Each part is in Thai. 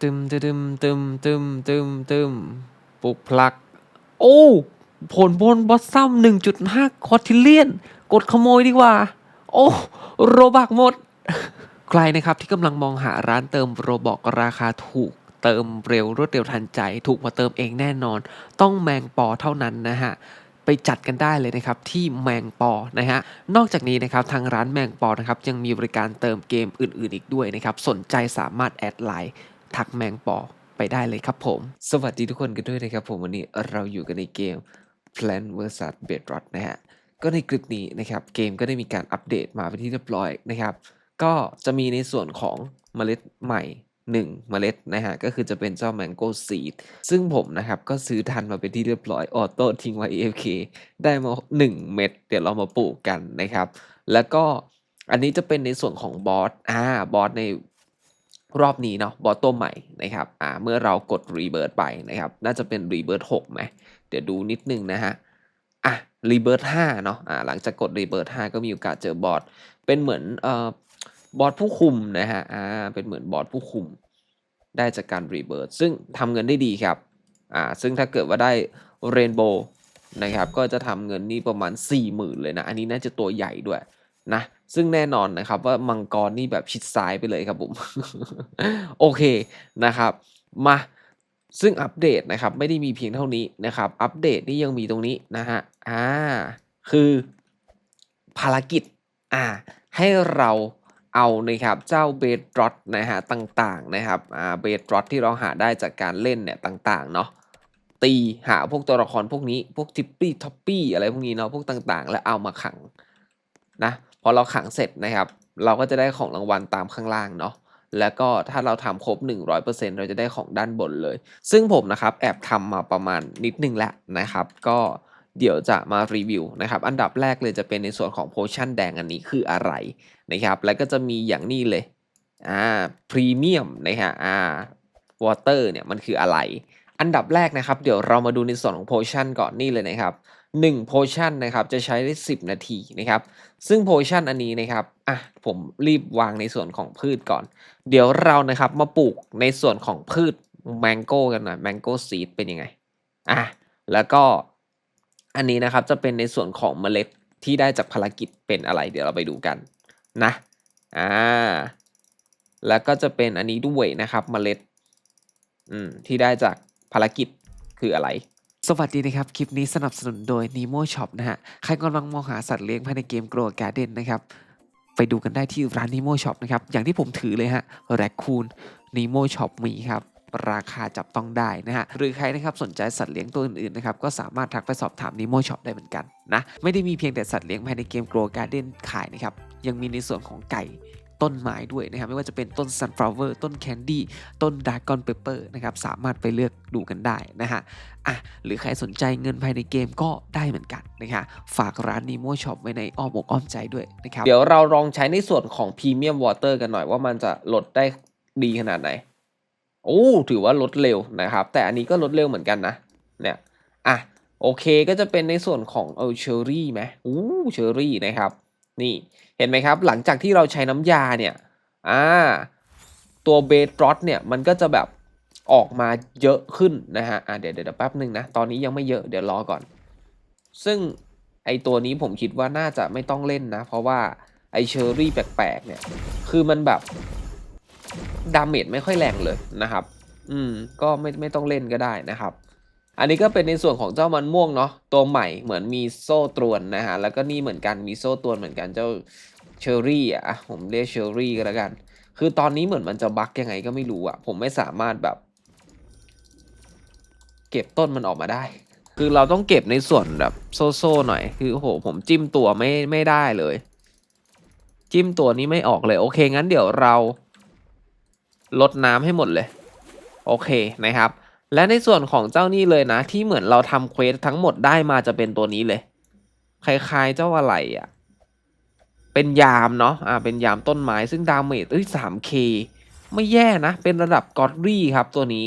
ตึมตึมตึมตึมตึมตึมปลุกพลัก โอ้ ผลบนบอสซัม1.5คอทิเลียน กดขโมยดีกว่า โอ้ โรบักหมด ใครนะครับที่กำลังมองหาร้านเติมโรบอกราคาถูกเติมเร็วรวดเร็วทันใจ ถูกกว่าเติมเองแน่นอน ต้องแมงปอเท่านั้นนะฮะไปจัดกันได้เลยนะครับที่แมงปอนะฮะนอกจากนี้นะครับทางร้านแมงปอนะครับยังมีบริการเติมเกมอื่นๆอีกด้วยนะครับสนใจสามารถแอดไลน์ ทักแมงปอไปได้เลยครับผม สวัสดีทุกคนกันด้วยนะครับผมวันนี้เราอยู่กันในเกม Plant vs Bedrock นะฮะ ก็ในคลิปนี้นะครับเกมก็ได้มีการอัปเดตมาเป็นที่เรียบร้อยนะครับ ก็จะมีในส่วนของเมล็ดใหม่ 1 เมล็ดนะฮะ ก็คือจะเป็นเจ้า Mango Seed ซึ่งผมนะครับก็ซื้อทันมาเป็นที่เรียบร้อยออโต้ทิ้งไว้ AFK ได้มา 1 เม็ดเดี๋ยวเรามาปลูกกันนะครับ แล้วก็อันนี้จะเป็นในส่วนของบอส อ่า บอสใน รอบนี้เนาะบอสตัวใหม่นะครับอ่าเมื่อเรากดรีเบิร์ตไปนะครับน่าจะเป็นรีเบิร์ตหกไหมเดี๋ยวดูนิดนึงนะฮะอะรีเบิร์ตห้าเนาะอ่าหลังจากกดรีเบิร์ตห้าก็มีโอกาสเจอบอสเป็นเหมือนเอ่อบอสผู้คุมนะฮะอ่าเป็นเหมือนบอสผู้คุม ได้จากการรีเบิร์ตซึ่งทำเงินได้ดีครับอ่าซึ่งถ้าเกิดว่าได้เรนโบว์นะครับก็จะทำเงินนี่ประมาณ 4 0,000 เลยนะ อันนี้น่าจะตัวใหญ่ด้วยนะ ซึ่งแน่นอนนะครับว่ามังกรนี่แบบชิดซ้ายไปเลยครับผม โอเคนะครับ มาซึ่งอัปเดตนะครับไม่ได้มีเพียงเท่านี้นะครับ อัปเดตนี่ยังมีตรงนี้นะฮะอ่าคือภารกิจอ่าให้เราเอานะครับเจ้าเบดรอตนะฮะต่างๆนะครับอ่าเบดรอตที่เราหาได้จากการเล่นเนี่ยต่างๆเนาะตีหาพวกตัวละครพวกนี้พวกทิปปี้ท็อปปี้อะไรพวกนี้เนาะพวกต่างๆ แล้วเอามาขังนะ พอเราขังเสร็จนะครับ เราก็จะได้ของรางวัลตามข้างล่างเนาะแล้วก็ถ้าเราทำครบ 100%เราจะได้ของด้านบนเลย ซึ่งผมนะครับแอบทำมาประมาณนิดนึงแล้วนะครับ ก็เดี๋ยวจะมารีวิวนะครับ อันดับแรกเลยจะเป็นในส่วนของโพชั่นแดงอันนี้คืออะไรนะครับ แล้วก็จะมีอย่างนี้เลย อ่า พรีเมียมนะฮะ อ่า วอเตอร์เนี่ยมันคืออะไร อันดับแรกนะครับ เดี๋ยวเรามาดูในส่วนของโพชั่นก่อนนี่เลยนะครับ 1โพชั่นนะครับจะใช้ได้ 10 นาทีนะครับ ซึ่งโพชั่นอันนี้นะครับอะผมรีบวางในส่วนของพืชก่อน เดี๋ยวเรานะครับมาปลูกในส่วนของพืชแมงโก้กันหน่อยแมงโก้ซีดเป็นยังไงอะแล้วก็อันนี้นะครับจะเป็นในส่วนของเมล็ดที่ได้จากภารกิจเป็นอะไร เดี๋ยวเราไปดูกันนะอ่าแล้วก็จะเป็นอันนี้ด้วยนะครับเมล็ดอืมที่ได้จากภารกิจคืออะไร สวัสดีนะครับ คลิปนี้สนับสนุนโดย Nemo Shop นะฮะ ใครกำลังมองหาสัตว์เลี้ยงภายในเกม Grow Garden นะครับ ไปดูกันได้ที่ร้าน Nemo Shop นะครับ อย่างที่ผมถือเลยฮะ Raccoon Nemo Shop มีครับ ราคาจับต้องได้นะฮะ หรือใครนะครับสนใจสัตว์เลี้ยงตัวอื่นๆนะครับ ก็สามารถทักไปสอบถาม Nemo Shop ได้เหมือนกันนะ ไม่ได้มีเพียงแต่สัตว์เลี้ยงภายในเกม Grow Garden ขายนะครับ ยังมีในส่วนของไก่ ต้นไม้ด้วยนะครับไม่ว่าจะเป็นต้น sunflower ต้น candy ต้น dragon pepper นะครับสามารถไปเลือกดูกันได้นะฮะอะหรือใครสนใจเงินภายในเกมก็ได้เหมือนกันนะฮะฝากร้าน Nemo Shop ไว้ในอ้อมอกอ้อมใจด้วยนะครับเดี๋ยวเราลองใช้ในส่วนของ Premium Water กันหน่อยว่ามันจะลดได้ดีขนาดไหนโอ้ถือว่าลดเร็วนะครับ แต่อันนี้ก็ลดเร็วเหมือนกันนะเนี่ยอะโอเคก็จะเป็นในส่วนของเออเชอรี่ไหมอู้เชอรี่นะครับ นี่เห็นไหมครับ หลังจากที่เราใช้น้ำยาเนี่ยอ่าตัวเบสรอตเนี่ยมันก็จะแบบออกมาเยอะขึ้นนะฮะอ่าเดี๋ยวเดี๋ยวแป๊บหนึ่งนะ ตอนนี้ยังไม่เยอะเดี๋ยวรอก่อน ซึ่งไอตัวนี้ผมคิดว่าน่าจะไม่ต้องเล่นนะ เพราะว่าไอเชอรี่แปลกๆเนี่ย คือมันแบบดาเมจไม่ค่อยแรงเลยนะครับ อืม ก็ไม่ไม่ต้องเล่นก็ได้นะครับ อันนี้ก็เป็นในส่วนของเจ้ามันม่วงเนาะตัวใหม่เหมือนมีโซ่ตรวนนะฮะแล้วก็นี่เหมือนกันมีโซ่ตรวนเหมือนกันเจ้าเชอรี่อะผมเรียกเชอรี่ก็แล้วกัน คือตอนนี้เหมือนมันจะบั๊กยังไงก็ไม่รู้อะผมไม่สามารถแบบ เก็บต้นมันออกมาได้ คือเราต้องเก็บในส่วนแบบโซ่โซ่หน่อย คือโอ้โหผมจิ้มตัวไม่ไม่ได้เลย จิ้มตัวนี้ไม่ออกเลยโอเคงั้นเดี๋ยวเราลดน้ำให้หมดเลย โอเคนะครับ และในส่วนของเจ้านี่เลยนะ ที่เหมือนเราทำเควสทั้งหมดได้มาจะเป็นตัวนี้เลย คล้ายๆเจ้าอะไรอะ่ะ เป็นยามเนาะอ่าเป็นยามต้นไม้ ซึ่งดาเมจเอ้ยสามเคไม่แย่นะ เป็นระดับกอดรี่ครับตัวนี้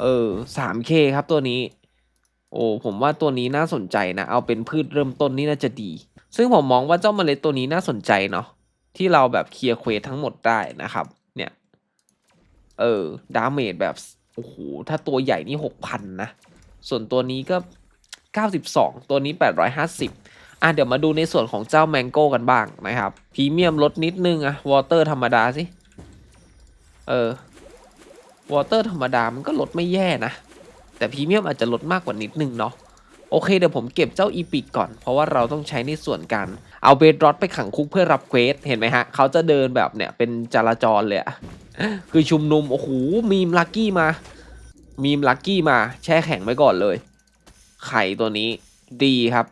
เออสามเคครับตัวนี้ โอ้ผมว่าตัวนี้น่าสนใจนะ เอาเป็นพืชเริ่มต้นนี่น่าจะดี ซึ่งผมมองว่าเจ้าเมล็ดตัวนี้น่าสนใจเนาะที่เราแบบเคลียร์เควสทั้งหมดได้นะครับ เนี่ย เออดาเมจแบบ โอ้โห ถ้าตัวใหญ่นี่หกพันนะ ส่วนตัวนี้ก็92ตัวนี้850อะเดี๋ยวมาดูในส่วนของเจ้าแมงโก้กันบ้างนะครับพรีเมียมลดนิดนึงอะวอเตอร์ธรรมดาสิ เออวอเตอร์ธรรมดามันก็ลดไม่แย่นะ แต่พรีเมียมอาจจะลดมากกว่านิดนึงเนาะ โอเคเดี๋ยวผมเก็บเจ้าอีพิกก่อน เพราะว่าเราต้องใช้ในส่วนการเอาเบดรอดไปขังคุกเพื่อรับเควสเห็นไหมฮะเขาจะเดินแบบเนี่ยเป็นจราจรเลยอะคือชุมนุมโอ้โหมีมลักกี้มา มีมลักกี้มา แช่แข็งไว้ก่อนเลย ไข่ตัวนี้ดีครับ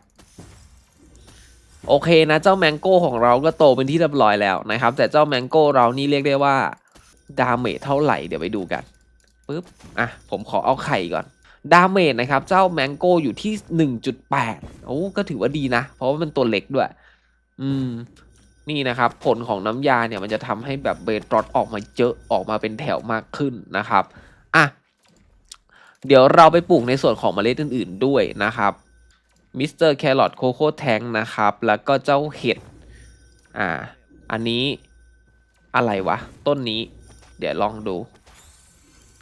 โอเคนะเจ้าแมงโก้ของเราก็โตเป็นที่เรียบร้อยแล้วนะครับ แต่เจ้าแมงโก้เรานี่เรียกได้ว่าดาเมจเท่าไหร่เดี๋ยวไปดูกันปึ๊บอะผมขอเอาไข่ก่อน ดาเมจนะครับเจ้าแมงโก้อยู่ที่ 1.8 โอ้ก็ถือว่าดีนะ เพราะว่ามันตัวเล็กด้วย อืม นี่นะครับ ผลของน้ำยาเนี่ยมันจะทำให้แบบเบดรอดออกมาเยอะออกมาเป็นแถวมากขึ้นนะครับ อะ เดี๋ยวเราไปปลูกในส่วนของเมล็ดอื่น ๆด้วยนะครับมิสเตอร์แครอทโคโค่แทงนะครับ แล้วก็เจ้าเห็ด อ่า อันนี้อะไรวะ ต้นนี้ เดี๋ยวลองดู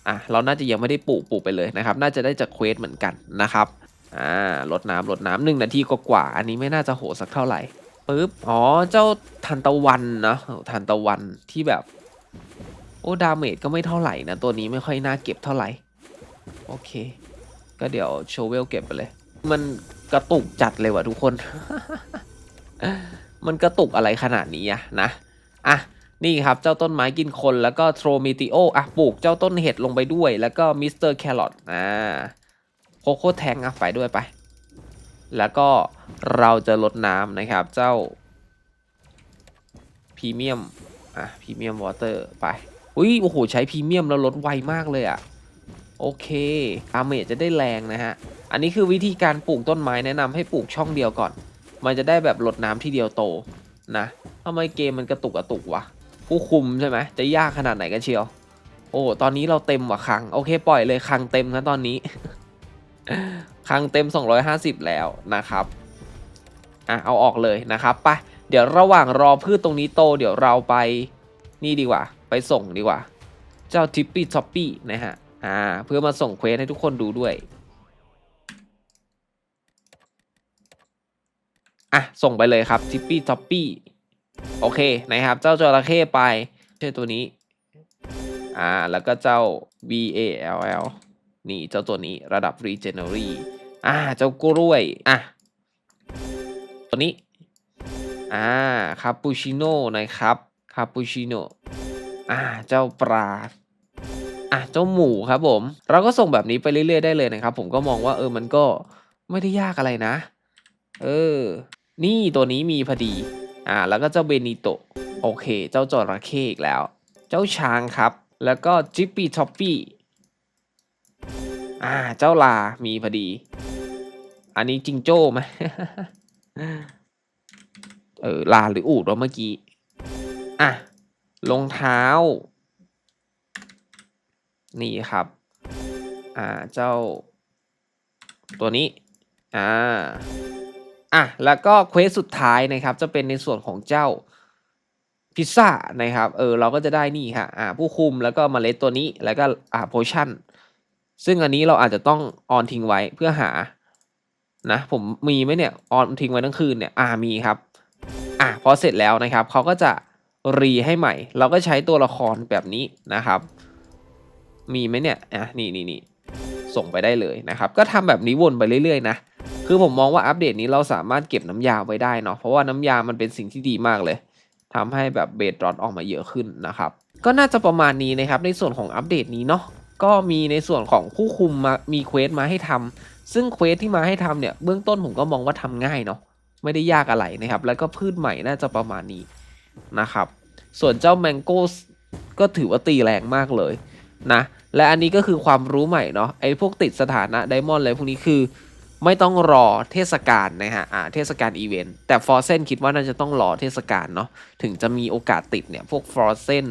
อะเราน่าจะยังไม่ได้ปลูกปลูกไปเลยนะครับ น่าจะได้จากเควสเหมือนกันนะครับอ่าลดน้ำลดน้ำหนึ่งนาทีกว่าอันนี้ไม่น่าจะโหสักเท่าไหร่ปึ๊บอ๋อเจ้าทันตะวันนะทันตะวันที่แบบ โอ้ดาเมจก็ไม่เท่าไหร่นะตัวนี้ไม่ค่อยน่าเก็บเท่าไหร่โอเค ก็เดี๋ยวโชเวลเก็บไปเลย มันกระตุกจัดเลยว่ะทุกคน มันกระตุกอะไรขนาดนี้อะนะอะ นี่ครับ เจ้าต้นไม้กินคนแล้วก็โทรมิติโออะปลูกเจ้าต้นเห็ดลงไปด้วย แล้วก็มิสเตอร์แครอทอ่าโคโค่แทงอะไปด้วยไป แล้วก็เราจะลดน้ำนะครับ เจ้าพรีเมียมอะพรีเมียมวอเตอร์ไปอุ้ยโอ้โหใช้พรีเมียมแล้วลดไวมากเลยอะโอเคอาเมจจะได้แรงนะฮะ อันนี้คือวิธีการปลูกต้นไม้แนะนำให้ปลูกช่องเดียวก่อน มันจะได้แบบลดน้ำที่เดียวโตนะทำไมเกมมันกระตุกกระตุกวะ ผู้คุมใช่ไหมจะยากขนาดไหนกันเชียว โอ้ตอนนี้เราเต็มว่ะคัง โอเคปล่อยเลยคังเต็มนะตอนนี้ คังเต็ม 250 แล้วนะครับอะเอาออกเลยนะครับไปเดี๋ยวระหว่างรอพืชตรงนี้โต เดี๋ยวเราไปนี่ดีกว่า ไปส่งดีกว่า เจ้าทิปปี้ท็อปปี้นะฮะอ่าเพื่อมาส่งเควสให้ทุกคนดูด้วยอะส่งไปเลยครับทิปปี้ท็อปปี้ โอเคนะครับ เจ้าจระเข้ไปใช่ตัวนี้ อ่า แล้วก็เจ้า B A L L นี่เจ้าตัวนี้ระดับ Regenery อ่า เจ้ากล้วย อะ ตัวนี้ อ่า คาปูชิโน่นะครับ คาปูชิโน่อ่า เจ้าปลาอะ เจ้าหมูครับผม เราก็ส่งแบบนี้ไปเรื่อย ๆ ได้เลยนะครับ ผมก็มองว่าเออ มันก็ไม่ได้ยากอะไรนะ เออ นี่ตัวนี้มีพอดี อ่าแล้วก็เจ้าเบนิโตโอเค เจ้าจระเข้อีกแล้ว เจ้าช้างครับ แล้วก็จิปปี้ท็อปปี้อ่าเจ้าลามีพอดี อันนี้จิงโจ้ไหมเออลาหรืออูดวะเมื่อกี้ อะรองเท้า นี่ครับ อ่าเจ้า ตัวนี้ อ่า อะแล้วก็เควสสุดท้ายนะครับจะเป็นในส่วนของเจ้าพิซซ่านะครับเออเราก็จะได้นี่ฮะอ่าผู้คุมแล้วก็เมล็ดตัวนี้แล้วก็อ่าโพชั่นซึ่งอันนี้เราอาจจะต้องออนทิ้งไว้เพื่อหานะผมมีไหมเนี่ยออนทิ้งไว้ทั้งคืนเนี่ยอ่ามีครับอะพอเสร็จแล้วนะครับเขาก็จะรีให้ใหม่ เราก็ใช้ตัวละครแบบนี้นะครับ มีไหมเนี่ยอะนี่นี่นี่ส่งไปได้เลยนะครับ ก็ทำแบบนี้วนไปเรื่อยๆนะ คือผมมองว่าอัปเดตนี้เราสามารถเก็บน้ำยาไว้ได้เนาะเพราะว่าน้ำยามันเป็นสิ่งที่ดีมากเลยทำให้แบบเบดรอดออกมาเยอะขึ้นนะครับ ก็น่าจะประมาณนี้นะครับ ในส่วนของอัปเดตนี้เนาะก็มีในส่วนของผู้คุมมามีเควสมาให้ทำซึ่งเควสที่มาให้ทำเนี่ยเบื้องต้นผมก็มองว่าทำง่ายเนาะไม่ได้ยากอะไรนะครับ แล้วก็พืชใหม่น่าจะประมาณนี้นะครับ ส่วนเจ้าแมงโก้ก็ถือว่าตีแรงมากเลยนะ และอันนี้ก็คือความรู้ใหม่เนาะไอ้พวกติดสถานะไดมอนด์อะไรพวกนี้คือ ไม่ต้องรอเทศกาลนะฮะอ่าเทศกาลอีเวนต์แต่ฟอร์เซนคิดว่าน่าจะต้องรอเทศกาลเนาะถึงจะมีโอกาสติดเนี่ย พวกฟอร์เซน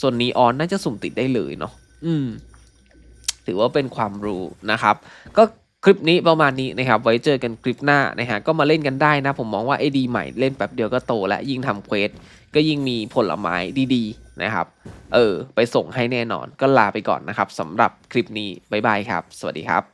ส่วนนีออนน่าจะสุ่มติดได้เลยเนาะอืม ถือว่าเป็นความรู้นะครับ ก็คลิปนี้ประมาณนี้นะครับ ไว้เจอกันคลิปหน้านะฮะก็มาเล่นกันได้นะ ผมมองว่าไอดีใหม่เล่นแป๊บเดียวก็โต และยิ่งทำเควสก็ยิ่งมีผลไม้ดีๆนะครับ เออ ไปส่งให้แน่นอนก็ลาไปก่อนนะครับสำหรับคลิปนี้บ๊ายบายครับ สวัสดีครับ